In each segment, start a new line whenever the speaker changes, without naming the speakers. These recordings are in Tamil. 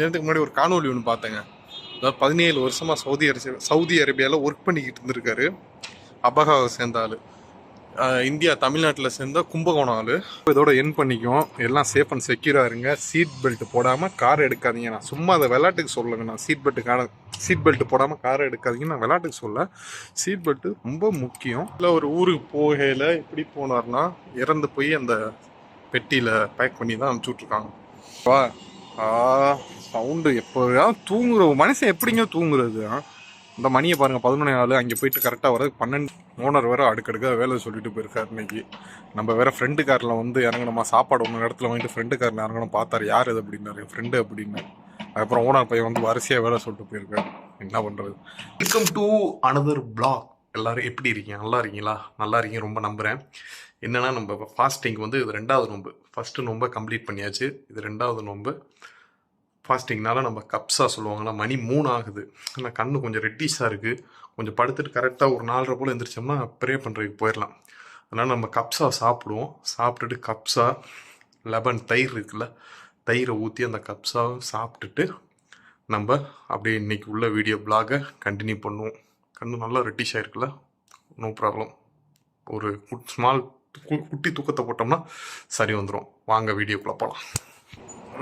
நேரத்துக்கு முன்னாடி ஒரு காணொலி ஒன்று பார்த்தேங்க அதாவது பதினேழு வருஷமாக சவுதி அரேபியா சவுதி அரேபியாவில் ஒர்க் பண்ணிக்கிட்டு இருந்திருக்காரு அபகாவை சேர்ந்த ஆள் இந்தியா தமிழ்நாட்டில் சேர்ந்த கும்பகோணம் ஆள் இப்போ இதோட என் பண்ணிக்கும் எல்லாம் சேஃப் அண்ட் செக்யூராக இருங்க சீட் பெல்ட் போடாமல் கார் எடுக்காதீங்க நான் சும்மா அதை விளாட்டுக்கு சொல்லுங்க நான் சீட் பெல்ட்டு கார சீட் பெல்ட் போடாமல் கார் எடுக்காதீங்க நான் விளாட்டுக்கு சொல்ல சீட் பெல்ட்டு ரொம்ப முக்கியம் இல்லை ஒரு ஊருக்கு போகையில் இப்படி போனார்னா இறந்து போய் அந்த பெட்டியில் பேக் பண்ணி தான் அனுப்பிச்சுட்ருக்காங்க வா சவுண்டு எப்போதான் தூங்குற மனுஷன் எப்படிங்க தூங்குறது இந்த மணியை பாருங்க பதினொன்று நாள் அங்கே போயிட்டு கரெக்டாக வர பன்னெண்டு ஓனர் வேறு அடுக்கடுக்காக வேலை சொல்லிட்டு போயிருக்கார் இன்னைக்கு நம்ம வேற ஃப்ரெண்டு காரில் வந்து இறங்கணுமா சாப்பாடு ஒன்று இடத்துல வாங்கிட்டு ஃப்ரெண்டு காரில் இறங்கணும் பார்த்தாரு யார் இது அப்படின்னாரு ஃப்ரெண்டு அப்படின்னு அதுக்கப்புறம் ஓனர் பையன் வந்து வரிசையாக வேலை சொல்லிட்டு போயிருக்காரு என்ன பண்ணுறது வெல்கம் டு அனதர் பிளாக் எல்லோரும் எப்படி இருக்கீங்க நல்லா இருக்கீங்களா நல்லா இருக்கீங்க ரொம்ப நம்புகிறேன் என்னென்னா நம்ம ஃபாஸ்டிங் வந்து இது ரெண்டாவது நோம்பு ஃபஸ்ட்டு நோன்பை கம்ப்ளீட் பண்ணியாச்சு இது ரெண்டாவது நோம்பு ஃபாஸ்டிங்னால நம்ம கப்ஸாக சொல்லுவாங்களா மணி மூணு ஆகுது ஆனால் கண்ணு கொஞ்சம் ரெட்டிஷாக இருக்குது கொஞ்சம் படுத்துட்டு கரெக்டாக ஒரு நாலரை போல் எழுந்திரிச்சோம்னா ப்ரே பண்ணுறதுக்கு போயிடலாம் அதனால் நம்ம கப்ஸாக சாப்பிடுவோம் சாப்பிட்டுட்டு கப்ஸா லெமன் தயிர் இருக்குல்ல தயிரை ஊற்றி அந்த கப்ஸாவை சாப்பிட்டுட்டு நம்ம அப்படியே இன்றைக்கி உள்ள வீடியோ பிளாகை கண்டினியூ பண்ணுவோம் கண்ணு நல்லா ரெட்டிஷ் ஆகிருக்குல்ல நோ ப்ராப்ளம் ஒரு ஸ்மால் குட்டி தூக்கத்தை போட்டோம்னா சரி வந்துடும் வாங்க வீடியோக்குள்ள போகலாம்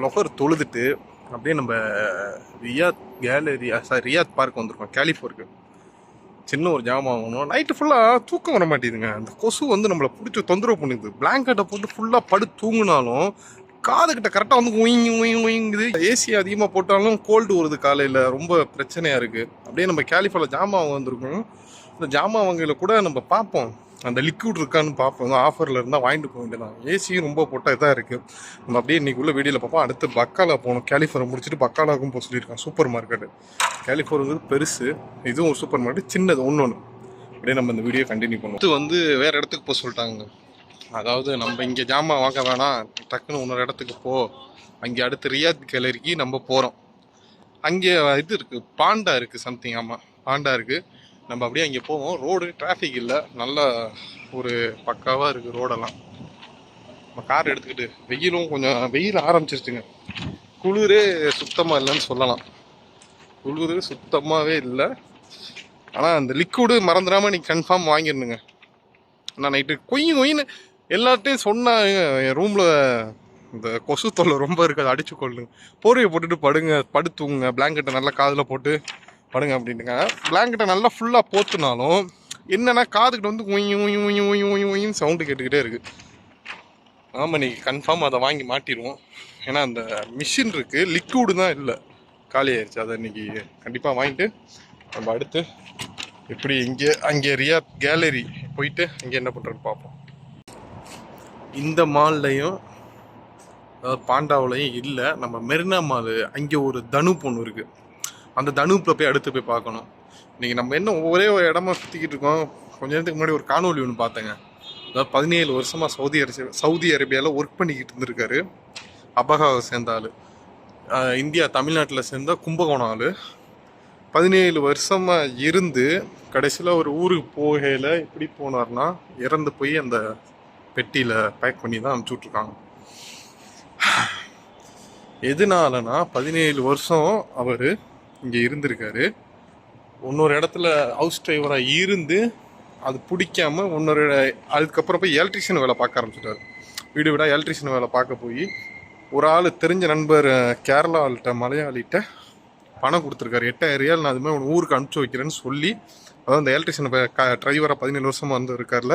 லொஹர் தொழுதுட்டு அப்படியே நம்ம Riyadh gallery sorry Riyadh park வந்திருக்கோம் கேலிஃபோருக்கு சின்ன ஒரு ஜாமான் வாங்கணும் நைட்டு ஃபுல்லாக தூக்கம் வர மாட்டேதுங்க அந்த கொசு வந்து நம்மளை பிடிச்சி தொந்தரவு பண்ணுது பிளாங்கெட்டை போட்டு ஃபுல்லாக படு தூங்கினாலும் கிட்ட கரெக்டாக வந்து உயிங் உயிங் உயிங்குது ஏசி அதிகமாக போட்டாலும் கோல்டு வருது காலையில் ரொம்ப பிரச்சனையாக இருக்குது அப்படியே நம்ம கேலிஃபால ஜாமான் வந்திருக்கோம் இந்த ஜாமான் வகையில் கூட நம்ம பார்ப்போம் அந்த லிக்விட் இருக்கான்னு பார்ப்போம் ஆஃபரில் இருந்தால் வாங்கிட்டு போக வேண்டியதான் ஏசியும் ரொம்ப போட்டால் இதாக இருக்குது நம்ம அப்படியே இன்றைக்கி உள்ள வீடியோவில் பார்ப்போம் அடுத்து பக்காலா போகணும் கேலிஃபோரை முடிச்சுட்டு பக்காலாவுக்கும் போக சொல்லியிருக்கான் சூப்பர் மார்க்கெட்டு கேலிஃபோருங்கிறது பெருசு இதுவும் ஒரு சூப்பர் மார்க்கெட் சின்னது ஒன்று ஒன்று அப்படியே நம்ம இந்த வீடியோ கண்டினியூ பண்ணுவோம் இது வந்து வேறு இடத்துக்கு போக சொல்லிட்டாங்க அதாவது நம்ம இங்கே ஜாமான் வாங்க வேணாம் டக்குன்னு இன்னொரு இடத்துக்கு போ அங்கே அடுத்து ரியாத் கேலரிக்கு நம்ம போகிறோம் அங்கே இது இருக்குது பாண்டா இருக்குது சம்திங் ஆமாம் பாண்டா இருக்குது நம்ம அப்படியே அங்கே போவோம் ரோடு டிராஃபிக் இல்லை நல்ல ஒரு பக்காவாக இருக்குது ரோடெல்லாம் நம்ம கார் எடுத்துக்கிட்டு வெயிலும் கொஞ்சம் வெயில் ஆரம்பிச்சிருச்சுங்க குளிரே சுத்தமாக இல்லைன்னு சொல்லலாம் குளிர் சுத்தமாகவே இல்லை ஆனால் அந்த லிக்விடு மறந்துடாமல் நீங்கள் கன்ஃபார்ம் வாங்கிடணுங்க நான் நைட்டு கொய் கொயின்னு எல்லார்ட்டையும் சொன்னாங்க என் ரூமில் இந்த கொசு தொல்லை ரொம்ப இருக்காது அடிச்சு கொள்ளுங்க போர்வையை போட்டுட்டு படுங்க படுத்துங்க பிளாங்கெட்டை நல்லா காதில் போட்டு படுங்க அப்படின்ட்டுங்க பிளாங்கெட்டை நல்லா ஃபுல்லாக போத்துனாலும் என்னென்னா காதுக்கிட்ட வந்து ஒய் ஒய் ஒய் ஒய் ஒய் உயின்னு சவுண்டு கேட்டுக்கிட்டே இருக்குது ஆமாம் நீங்கள் கன்ஃபார்ம் அதை வாங்கி மாட்டிடுவோம் ஏன்னா அந்த மிஷின் இருக்குது லிக்விடு தான் இல்லை காலி ஆயிடுச்சு அதை இன்றைக்கி கண்டிப்பாக வாங்கிட்டு நம்ம அடுத்து எப்படி இங்கே அங்கே ரியா கேலரி போயிட்டு அங்கே என்ன பண்ணுறதுன்னு பார்ப்போம் இந்த மால்லையும் அதாவது பாண்டாவிலையும் இல்லை நம்ம மெரினா மால் அங்கே ஒரு தனு ஒன்று இருக்குது அந்த தனுப்பில் போய் அடுத்து போய் பார்க்கணும் இன்றைக்கி நம்ம என்ன ஒரே ஒரு இடமா சுற்றிக்கிட்டு இருக்கோம் கொஞ்ச நேரத்துக்கு முன்னாடி ஒரு காணொலி ஒன்று பார்த்தேங்க அதாவது பதினேழு வருஷமாக சவுதி அரேபியா சவுதி அரேபியாவில் ஒர்க் பண்ணிக்கிட்டு இருந்திருக்காரு அபகாவை சேர்ந்த ஆள் இந்தியா தமிழ்நாட்டில் சேர்ந்த கும்பகோணம் ஆள் பதினேழு வருஷமாக இருந்து கடைசியில் ஒரு ஊருக்கு போகையில் எப்படி போனார்னா இறந்து போய் அந்த பெட்டியில் பேக் பண்ணி தான் அனுப்பிச்சுட்ருக்காங்க எதுனாலனா பதினேழு வருஷம் அவர் இங்கே இருந்திருக்காரு இன்னொரு இடத்துல ஹவுஸ் டிரைவராக இருந்து அது பிடிக்காம இன்னொரு அதுக்கப்புறம் போய் எலக்ட்ரிஷியன் வேலை பார்க்க ஆரம்பிச்சிட்டாரு வீடு வீடாக எலக்ட்ரிஷியன் வேலை பார்க்க போய் ஒரு ஆள் தெரிஞ்ச நண்பர் கேரளாவில்கிட்ட மலையாளிகிட்ட பணம் கொடுத்துருக்காரு எட்டாயிரம் ரியால் நான் அதுமாதிரி ஊருக்கு அனுப்பிச்சி வைக்கிறேன்னு சொல்லி அதாவது அந்த எலக்ட்ரிஷன் டிரைவரை பதினேழு வருஷமாக வந்து இருக்கார்ல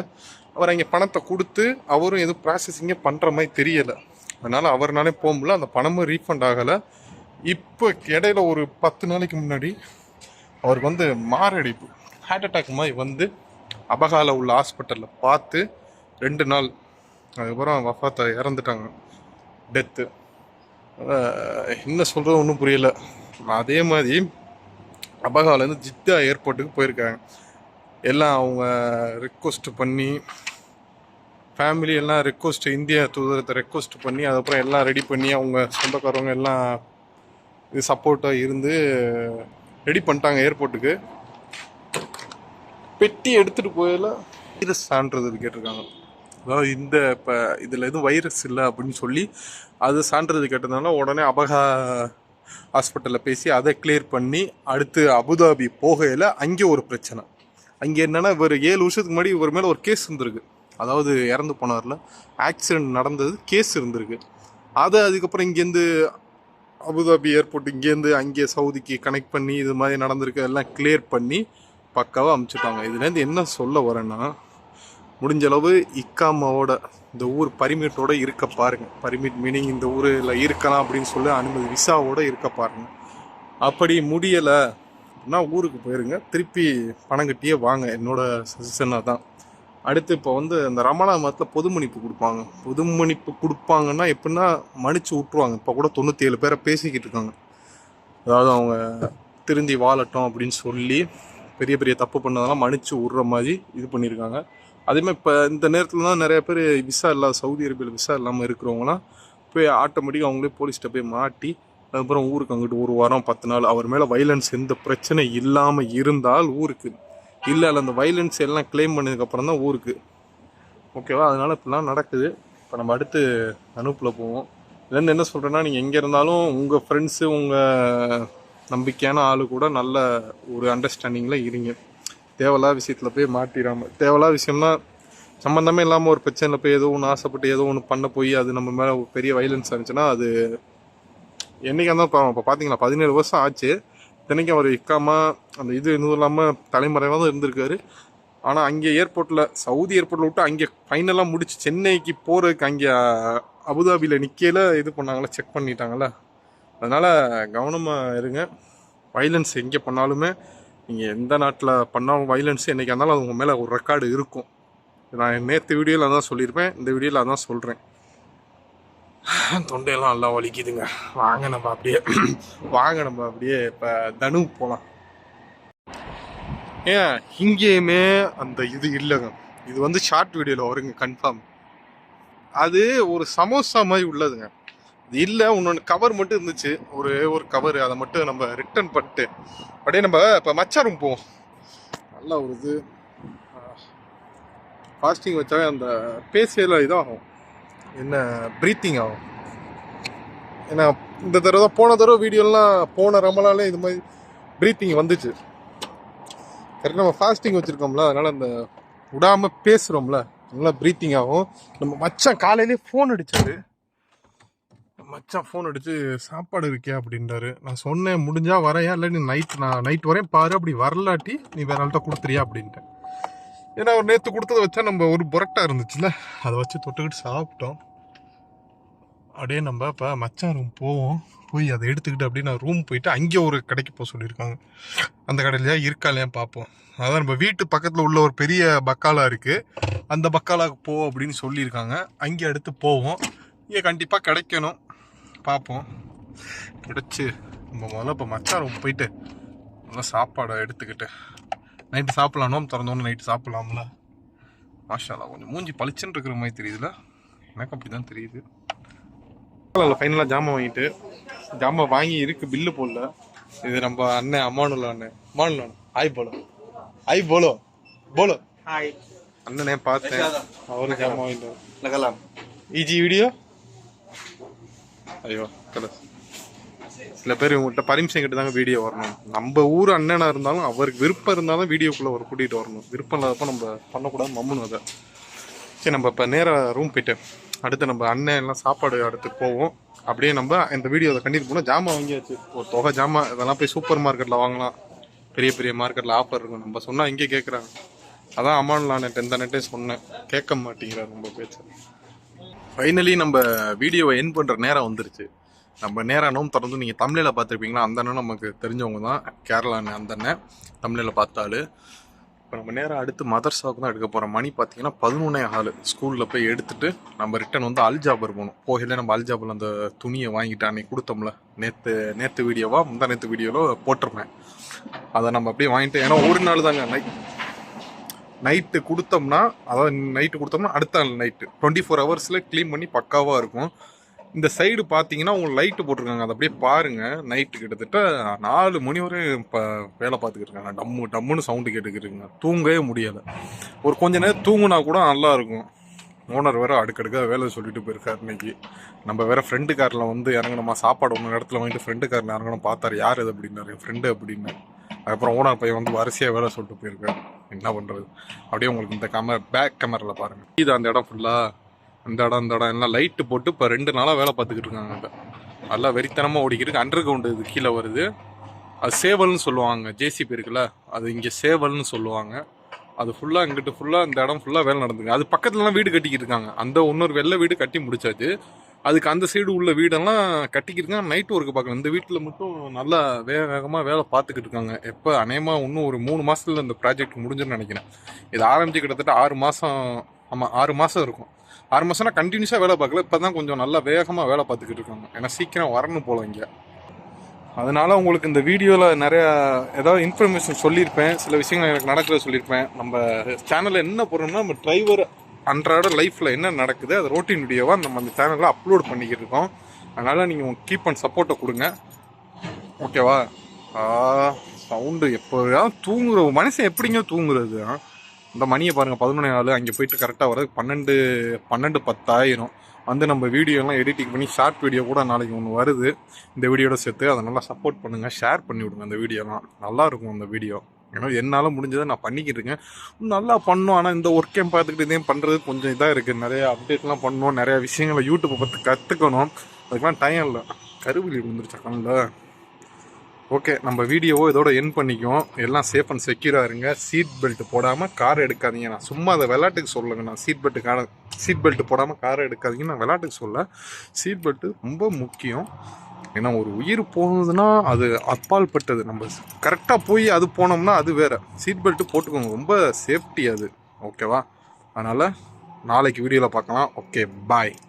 அவர் அங்கே பணத்தை கொடுத்து அவரும் எதுவும் ப்ராசஸிங்கே பண்ணுற மாதிரி தெரியலை அதனால் அவர்னாலே போக முடியல அந்த பணமும் ரீஃபண்ட் ஆகலை இப்போ இடையில ஒரு பத்து நாளைக்கு முன்னாடி அவருக்கு வந்து மாரடைப்பு ஹார்ட் அட்டாக் மாதிரி வந்து அபகால உள்ள ஹாஸ்பிட்டலில் பார்த்து ரெண்டு நாள் அதுக்கப்புறம் வஃபாத்தை இறந்துட்டாங்க டெத்து என்ன சொல்கிறது ஒன்றும் புரியலை அதே மாதிரி அபகாலேருந்து ஜித்தா ஏர்போர்ட்டுக்கு போயிருக்காங்க எல்லாம் அவங்க ரெக்வஸ்ட் பண்ணி ஃபேமிலி எல்லாம் ரெக்வஸ்ட் இந்தியா தூதரத்தை ரெக்வஸ்ட் பண்ணி அதுக்கப்புறம் எல்லாம் ரெடி பண்ணி அவங்க சொந்தக்காரவங்க எல்லாம் இது சப்போர்ட்டாக இருந்து ரெடி பண்ணிட்டாங்க ஏர்போர்ட்டுக்கு பெட்டி எடுத்துகிட்டு போயில வைரஸ் சான்றிதழ் கேட்டிருக்காங்க அதாவது இந்த இப்போ இதில் எதுவும் வைரஸ் இல்லை அப்படின்னு சொல்லி அது சான்றிதழ் கேட்டதுனால உடனே அபகா ஹாஸ்பிட்டலில் பேசி அதை கிளியர் பண்ணி அடுத்து அபுதாபி போகையில் அங்கே ஒரு பிரச்சனை அங்கே என்னென்னா இவர் ஏழு வருஷத்துக்கு முன்னாடி இவர் மேலே ஒரு கேஸ் இருந்திருக்கு அதாவது இறந்து போனார்ல ஆக்சிடெண்ட் நடந்தது கேஸ் இருந்திருக்கு அதை அதுக்கப்புறம் இங்கேருந்து அபுதாபி ஏர்போர்ட் இங்கேருந்து அங்கே சவுதிக்கு கனெக்ட் பண்ணி இது மாதிரி நடந்திருக்கு எல்லாம் கிளியர் பண்ணி பக்காவாக அமுச்சுட்டாங்க இதுலேருந்து என்ன சொல்ல வரேன்னா முடிஞ்சளவு இக்காமாவோட இந்த ஊர் பர்மிட்டோட இருக்க பாருங்கள் பர்மிட் மீனிங் இந்த ஊரில் இருக்கலாம் அப்படின்னு சொல்லி அனுமதி விசாவோட இருக்க பாருங்கள் அப்படி முடியலை அப்படின்னா ஊருக்கு போயிருங்க திருப்பி பணம் கட்டியே வாங்க என்னோட சஜஷனாக தான் அடுத்து இப்போ வந்து அந்த ரமணா மதத்தில் பொது மன்னிப்பு கொடுப்பாங்க பொது மன்னிப்பு கொடுப்பாங்கன்னா எப்படின்னா மன்னிச்சு விட்ருவாங்க இப்போ கூட தொண்ணூற்றி ஏழு பேரை பேசிக்கிட்டு இருக்காங்க அதாவது அவங்க திருந்தி வாழட்டும் அப்படின்னு சொல்லி பெரிய பெரிய தப்பு பண்ணதெல்லாம் மன்னிச்சு விட்ற மாதிரி இது பண்ணியிருக்காங்க அதேமாதிரி இப்போ இந்த நேரத்தில் தான் நிறைய பேர் விசா இல்லாத சவுதி அரேபியாவில் விசா இல்லாமல் இருக்கிறவங்களாம் போய் ஆட்டோமேட்டிக்காக அவங்களே போலீஸ்கிட்ட போய் மாட்டி அதுக்கப்புறம் ஊருக்கு அங்கிட்டு ஒரு வாரம் பத்து நாள் அவர் மேலே வைலன்ஸ் எந்த பிரச்சனை இல்லாமல் இருந்தால் ஊருக்கு இல்லை அந்த வைலன்ஸ் எல்லாம் கிளைம் பண்ணதுக்கப்புறம் தான் ஊருக்கு ஓகேவா அதனால் இப்படிலாம் நடக்குது இப்போ நம்ம அடுத்து அனுப்பில் போவோம் இதுலேருந்து என்ன சொல்கிறேன்னா நீங்கள் எங்கே இருந்தாலும் உங்கள் ஃப்ரெண்ட்ஸு உங்கள் நம்பிக்கையான ஆள் கூட நல்ல ஒரு அண்டர்ஸ்டாண்டிங்கில் இருங்க தேவையில்லாத விஷயத்தில் போய் மாட்டிடாமல் தேவையில்லாத விஷயம்னா சம்மந்தமே இல்லாமல் ஒரு பிரச்சனையில் போய் ஏதோ ஒன்று ஆசைப்பட்டு ஏதோ ஒன்று பண்ண போய் அது நம்ம மேலே பெரிய வைலன்ஸ் இருந்துச்சுன்னா அது என்றைக்கு இருந்தால் பாவம் இப்போ பார்த்தீங்களா பதினேழு வருஷம் ஆச்சு தினைக்கும் அவர் இக்காமல் அந்த இது இருந்ததும் இல்லாமல் தலைமுறையாக தான் இருந்திருக்காரு ஆனால் அங்கே ஏர்போர்ட்டில் சவுதி ஏர்போர்ட்டில் விட்டு அங்கே ஃபைனலாக முடிச்சு சென்னைக்கு போகிறதுக்கு அங்கே அபுதாபியில் நிற்கையில் இது பண்ணாங்களா செக் பண்ணிட்டாங்களா அதனால் கவனமாக இருங்க வைலன்ஸ் எங்கே பண்ணாலுமே நீங்கள் எந்த நாட்டில் பண்ணாலும் வைலன்ஸ் என்றைக்கு இருந்தாலும் அது உங்கள் மேலே ஒரு ரெக்கார்டு இருக்கும் நான் நேற்று வீடியோவில் அதான் சொல்லியிருப்பேன் இந்த வீடியோவில் அதான் சொல்கிறேன் தொண்டையெல்லாம் நல்லா வலிக்குதுங்க வாங்க நம்ம அப்படியே வாங்க நம்ம அப்படியே இப்போ தனு போகலாம் ஏன் இங்கேயுமே அந்த இது இல்லைங்க இது வந்து ஷார்ட் வீடியோவில் வருங்க கன்ஃபார்ம் அது ஒரு சமோசா மாதிரி உள்ளதுங்க இல்லை இன்னொன்று கவர் மட்டும் இருந்துச்சு ஒரு ஒரு கவர் அதை மட்டும் நம்ம ரிட்டர்ன் பண்ணிட்டு அப்படியே நம்ம இப்போ மச்சா ரூம் போவோம் நல்லா ஒரு இது ஃபாஸ்டிங் வச்சாவே அந்த பேசியில் இதாகும் என்ன ப்ரீத்திங் ஆகும் ஏன்னா இந்த தடவை போன தடவை வீடியோலாம் போன ரமலாலே இது மாதிரி ப்ரீத்திங் வந்துச்சு கரெக்டாக நம்ம ஃபாஸ்டிங் வச்சுருக்கோம்ல அதனால் அந்த விடாமல் பேசுகிறோம்ல நல்லா ப்ரீத்திங் ஆகும் நம்ம மச்சான் காலையிலே ஃபோன் அடித்தாரு மச்சான் ஃபோன் அடித்து சாப்பாடு இருக்கே அப்படின்றாரு நான் சொன்னேன் முடிஞ்சா வரையா இல்லை நீ நைட் நான் நைட் வரையும் பாரு அப்படி வரலாட்டி நீ வேற ஆள்கிட்ட கொடுத்துறியா அப்படின்ட்டேன் ஏன்னா ஒரு நேற்று கொடுத்தத வச்சா நம்ம ஒரு புரட்டா இருந்துச்சுல்ல அதை வச்சு தொட்டுக்கிட்டு சாப்பிட்டோம் அப்படியே நம்ம இப்போ மச்சான் ரூம் போவோம் போய் அதை எடுத்துக்கிட்டு அப்படியே நான் ரூம் போயிட்டு அங்கே ஒரு கடைக்கு போக சொல்லியிருக்காங்க அந்த கடையிலையா இருக்கா இல்லையா பார்ப்போம் அதான் நம்ம வீட்டு பக்கத்தில் உள்ள ஒரு பெரிய பக்காலா இருக்குது அந்த பக்காலாவுக்கு போ அப்படின்னு சொல்லியிருக்காங்க அங்கே எடுத்து போவோம் இங்கே கண்டிப்பாக கிடைக்கணும் பார்ப்போம் கிடச்சி நம்ம முதல்ல இப்போ மச்சாரம் போயிட்டு நல்லா சாப்பாடை எடுத்துக்கிட்டு நைட்டு சாப்பிட்லாம் நோம் திறந்தோன்னு நைட்டு சாப்பிட்லாம்ல மாஷாலா கொஞ்சம் மூஞ்சி பளிச்சுன்னு இருக்கிற மாதிரி தெரியுதுல எனக்கு அப்படி தான் தெரியுது ஃபைனலாக ஜாமான் வாங்கிட்டு ஜாமான் வாங்கி இருக்குது பில்லு போடல இது நம்ம அண்ணன் அம்மானுல அண்ணன் அம்மானுல அண்ணன் ஆய் போலோ ஆய் போலோ போலோ ஆய் அண்ணனே பார்த்தேன் அவரும் ஜாமான்
வாங்கிட்டு
இஜி வீடியோ ஐயோ கலஸ் சில பேர் இவங்கள்ட்ட பர்மிஷன் கேட்டு தாங்க வீடியோ வரணும் நம்ம ஊர் அண்ணனாக இருந்தாலும் அவருக்கு விருப்பம் இருந்தால் தான் வீடியோக்குள்ளே ஒரு கூட்டிகிட்டு வரணும் விருப்பம் இல்லாதப்போ நம்ம பண்ணக்கூடாது மம்மணும் அதை சரி நம்ம இப்போ நேராக ரூம் போயிட்டு அடுத்து நம்ம அண்ணன் எல்லாம் சாப்பாடு அடுத்து போவோம் அப்படியே நம்ம இந்த வீடியோ அதை கண்டிப்பாக போனால் ஜாமான் வாங்கியாச்சு ஒரு தொகை ஜாமான் இதெல்லாம் போய் சூப்பர் மார்க்கெட்டில் வாங்கலாம் பெரிய பெரிய மார்க்கெட்டில் ஆஃபர் இருக்கும் நம்ம சொன்னால் இங்கே கேட்குறாங்க அதான் அம்மான் நான் நெட் இந்த நெட்டே சொன்னேன் கேட்க மாட்டேங்கிறார் ரொம்ப பேச்சு ஃபைனலி நம்ம வீடியோவை என் பண்ணுற நேரம் வந்துருச்சு நம்ம நேரம் அண்ணவும் திறந்து நீங்கள் தமிழில் பார்த்துருப்பீங்களா அந்த அண்ணன் நமக்கு தெரிஞ்சவங்க தான் கேரளா அண்ணன் அந்த அண்ணன் தமிழில் பார்த்தாலு இப்போ நம்ம நேரம் அடுத்து மதர்ஸாவுக்கு தான் எடுக்க போகிற மணி பார்த்தீங்கன்னா பதினொன்னே ஆள் ஸ்கூலில் போய் எடுத்துட்டு நம்ம ரிட்டன் வந்து அல்ஜாபர் போகணும் போகல நம்ம அல்ஜாபர் அந்த துணியை வாங்கிட்டு அன்னைக்கு கொடுத்தோம்ல நேற்று நேற்று வீடியோவாக முந்தா நேற்று வீடியோவில் போட்டிருப்பேன் அதை நம்ம அப்படியே வாங்கிட்டு ஏன்னா ஒரு நாள் தாங்க நைட் நைட்டு கொடுத்தோம்னா அதாவது நைட்டு கொடுத்தோம்னா அடுத்த நாள் நைட்டு டுவெண்ட்டி ஃபோர் ஹவர்ஸில் க்ளீன் பண்ணி பக்காவாக இருக்கும் இந்த சைடு பார்த்தீங்கன்னா உங்களுக்கு லைட்டு போட்டிருக்காங்க அதை அப்படியே பாருங்கள் நைட்டு கிட்டத்தட்ட நாலு மணி வரையும் இப்போ வேலை பார்த்துக்கிட்டு இருக்காங்க டம்மு டம்முன்னு சவுண்டு கேட்டுக்கிட்டு தூங்கவே முடியலை ஒரு கொஞ்ச நேரம் தூங்குனா கூட நல்லாயிருக்கும் ஓனர் வேறு அடுக்கடுக்காக வேலை சொல்லிட்டு போயிருக்கார் இன்னைக்கு நம்ம வேறு ஃப்ரெண்டு காரில் வந்து இறங்கணுமா சாப்பாடு ஒன்று இடத்துல வாங்கிட்டு ஃப்ரெண்டு காரில் இறங்கணும் பார்த்தாரு யார் இது அப்படின்னாரு என் ஃப்ரெண்டு அப்படின்னு அதுக்கப்புறம் ஓனர் பையன் வந்து வரிசையாக வேலை சொல்லிட்டு போயிருக்காரு என்ன பண்ணுறது அப்படியே உங்களுக்கு இந்த கேமரா பேக் கேமராவில் பாருங்கள் இது அந்த இடம் ஃபுல்லாக அந்த இடம் அந்த இடம் எல்லாம் லைட்டு போட்டு இப்போ ரெண்டு நாளாக வேலை பார்த்துக்கிட்டு இருக்காங்க நல்லா வெறித்தனமாக ஓடிக்கிட்டு அண்டர் கிரவுண்டு இது கீழே வருது அது சேவல்னு சொல்லுவாங்க ஜேசிபி இருக்குல்ல அது இங்கே சேவல்னு சொல்லுவாங்க அது ஃபுல்லாக இங்கிட்டு ஃபுல்லாக அந்த இடம் ஃபுல்லாக வேலை நடந்துங்க அது பக்கத்துலலாம் வீடு கட்டிக்கிட்டு இருக்காங்க அந்த இன்னொரு வெள்ளை வீடு கட்டி முடிச்சாச்சு அதுக்கு அந்த சைடு உள்ள வீடெல்லாம் கட்டிக்கிட்டு நைட் ஒர்க் பார்க்கலாம் இந்த வீட்டில் மட்டும் நல்லா வேக வேகமாக வேலை பார்த்துக்கிட்டு இருக்காங்க எப்போ அநேகமாக இன்னும் ஒரு மூணு மாதத்தில் இந்த ப்ராஜெக்ட் முடிஞ்சுன்னு நினைக்கிறேன் இது ஆரம்பித்து கிட்டத்தட்ட ஆறு மாதம் ஆமாம் ஆறு மாதம் இருக்கும் ஆறு மாதம்னா கண்டினியூஸாக வேலை பார்க்கல இப்போ தான் கொஞ்சம் நல்லா வேகமாக வேலை பார்த்துக்கிட்டு இருக்காங்க ஏன்னா சீக்கிரம் வரணும் போல இங்கே அதனால் உங்களுக்கு இந்த வீடியோவில் நிறையா ஏதாவது இன்ஃபர்மேஷன் சொல்லியிருப்பேன் சில விஷயங்கள் எனக்கு நடக்கிறத சொல்லியிருப்பேன் நம்ம சேனலில் என்ன பண்ணணும்னா நம்ம டிரைவர் அன்றாட லைஃப்பில் என்ன நடக்குது அது ரோட்டின் வீடியோவாக நம்ம அந்த சேனலில் அப்லோட் பண்ணிக்கிட்டு இருக்கோம் அதனால் நீங்கள் உங்கள் கீப் அண்ட் சப்போர்ட்டை கொடுங்க ஓகேவா சவுண்டு எப்போ தூங்குற மனுஷன் எப்படிங்க தூங்குறது இந்த மணியை பாருங்கள் பதினொன்று நாள் அங்கே போயிட்டு கரெக்டாக வரது பன்னெண்டு பன்னெண்டு பத்தாயிரம் வந்து நம்ம வீடியோலாம் எடிட்டிங் பண்ணி ஷார்ட் வீடியோ கூட நாளைக்கு ஒன்று வருது இந்த வீடியோட சேர்த்து அதை நல்லா சப்போர்ட் பண்ணுங்கள் ஷேர் பண்ணி விடுங்க அந்த வீடியோலாம் நல்லாயிருக்கும் அந்த வீடியோ ஏன்னா என்னால் முடிஞ்சதை நான் பண்ணிக்கிட்டு இருக்கேன் நல்லா பண்ணோம் ஆனால் இந்த ஒர்க்கையும் பார்த்துக்கிட்டு இதையும் பண்ணுறது கொஞ்சம் இதாக இருக்குது நிறையா அப்டேட்லாம் பண்ணோம் நிறையா விஷயங்களை யூடியூப் பார்த்து கற்றுக்கணும் அதுக்கெலாம் டைம் இல்லை கருவிலி விழுந்துருச்சா கண்ணில் ஓகே நம்ம வீடியோவோ இதோட என் பண்ணிக்கும் எல்லாம் சேஃப் அண்ட் செக்யூராக இருங்க சீட் பெல்ட் போடாமல் கார் எடுக்காதீங்க நான் சும்மா அதை விளாட்டுக்கு சொல்லுங்க நான் சீட் பெல்ட்டு கார சீட் பெல்ட் போடாமல் கார் எடுக்காதீங்க நான் விளாட்டுக்கு சொல்ல சீட் பெல்ட்டு ரொம்ப முக்கியம் ஏன்னா ஒரு உயிர் போனதுன்னா அது அப்பால் பட்டது நம்ம கரெக்டாக போய் அது போனோம்னா அது வேறு சீட் பெல்ட்டு போட்டுக்கோங்க ரொம்ப சேஃப்டி அது ஓகேவா அதனால் நாளைக்கு வீடியோவில் பார்க்கலாம் ஓகே பாய்